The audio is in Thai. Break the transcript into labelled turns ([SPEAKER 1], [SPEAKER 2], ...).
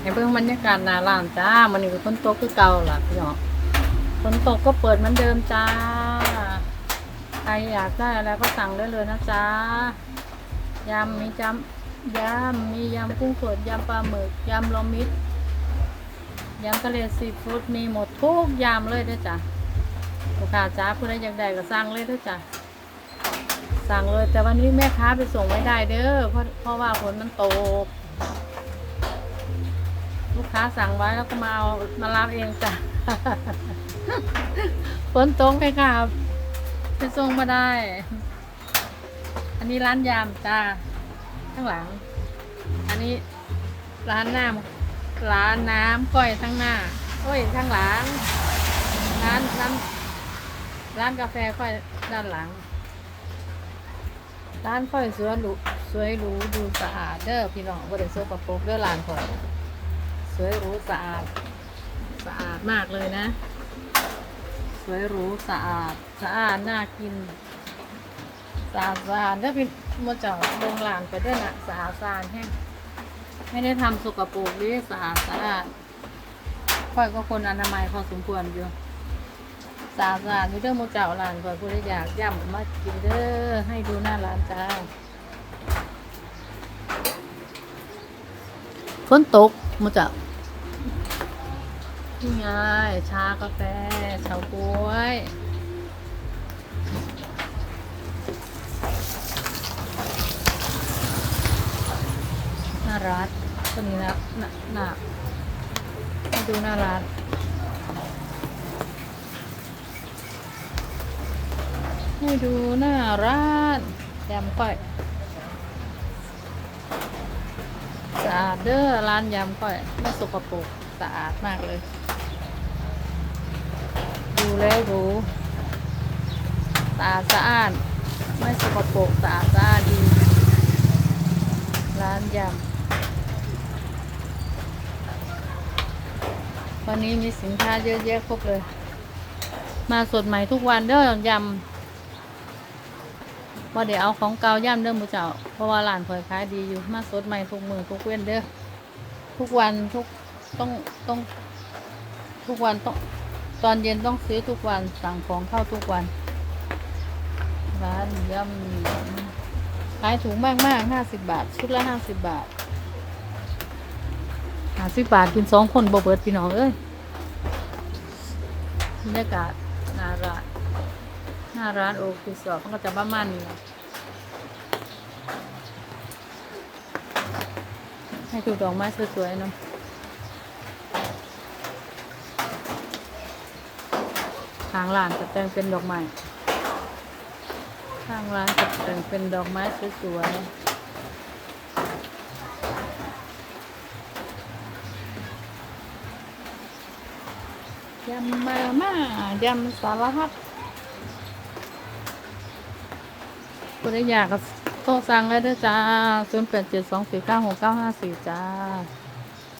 [SPEAKER 1] ให้เบิ่งบรรยากาศหน้าร้านจ้ามันนี่ก็ฝนตกคือเก่าล่ะพี่น้องฝนตกก็เปิดเหมือนเดิมจ้า ใครอยากได้อะไรก็สั่งได้เลยนะจ๊ะยำมีจำยำมียำกุ้งสดยำปลาหมึกยำรวมมิตรยำทะเลซีฟู้ดมีหมดทุกยำเลยด้วยจ้ะลูกค้าจ้าผู้ใดอยากได้ก็สั่งเลยด้วยจ้ะสั่งเลยแต่วันนี้แม่ค้าไปส่งไม่ได้เด้อเพราะเพราะว่าฝนมันตก ลูกค้าสั่งไว้แล้วก็มาเอามารับเองจ้ะฝนตกไปครับไปส่งมาได้ อันนี้ร้านยำจ้าข้างหลัง อันนี้ร้านน้ำร้านน้ำก้อยข้างหน้าโอ้ยข้างหลัง ร้านน้ำร้านกาแฟก้อยด้านหลัง ร้านก้อยสวยหรูสวยหรูดูสะอาดเด้อพี่น้องบ่ได้โซกระโปกเด้อร้านก้อย สวยหรูสะอาด สะอาดมากเลยนะ สวยหรูสะอาด สะอาดน่ากิน สะอาดสะอาดถ้าเป็นมาเจาะโรงหลานไปด้วยนะสะอาดสะอาดแห้งไม่ได้ทำสกปรกดีสะอาดสะอาดค่อยก็คนอนามัยพอสมควรอยู่สะอาดสะอาดอยู่เด้อมาเจาะร้านค่อยผู้ใดอยากย่ำมากินเด้อให้ดูหน้าร้านจ้าฝนตกมาเจาะ นี่ไงชากาแฟเฉาก๊วยน่ารักตัวนี้นะน่าน่าให้ดูน่ารักให้ดูน่ารักยำก้อยสะอาดเด้อร้านยำก้อยไม่สกปรกสะอาดมากเลย แล้วรู้สะอาดสะอาด ไม่สกปรกสะอาดสะอาดดี ร้านยำ วันนี้มีสินค้าเยอะแยะครบเลย มาสดใหม่ทุกวันเด้อยำว่าเดี๋ยวเอาของเก่าย่ำเด้อมูเจ้า เพราะว่าร้านเผยขายดีอยู่ มาสดใหม่ทุกมือทุกเว้นเด้อ ทุกวันทุกต้องต้องทุกวันต้อง ตอนเย็นต้องซื้อทุกวันสั่งของเข้าทุกวัน ร้านยำขายถูกมากมากห้าสิบบาท ชุดละห้าสิบบาทห้าสิบบาทกินสองคนบ่เบิดพี่น้องเอ้ยบรรยากาศหน้าร้านหน้าร้านโอคุสอบมันก็จะประมาณนี้ให้ดูดอกไม้สวยๆเนาะ ทางร้านจะแต่งเป็นดอกไม้ทางร้านจะแต่งเป็นดอกไม้สวยๆยำมามายำสารพัดคุณอยากก็โทรสั่งเลยเด้อจ้า 0 8 7 2 4 9 6 9 5 4 จ้า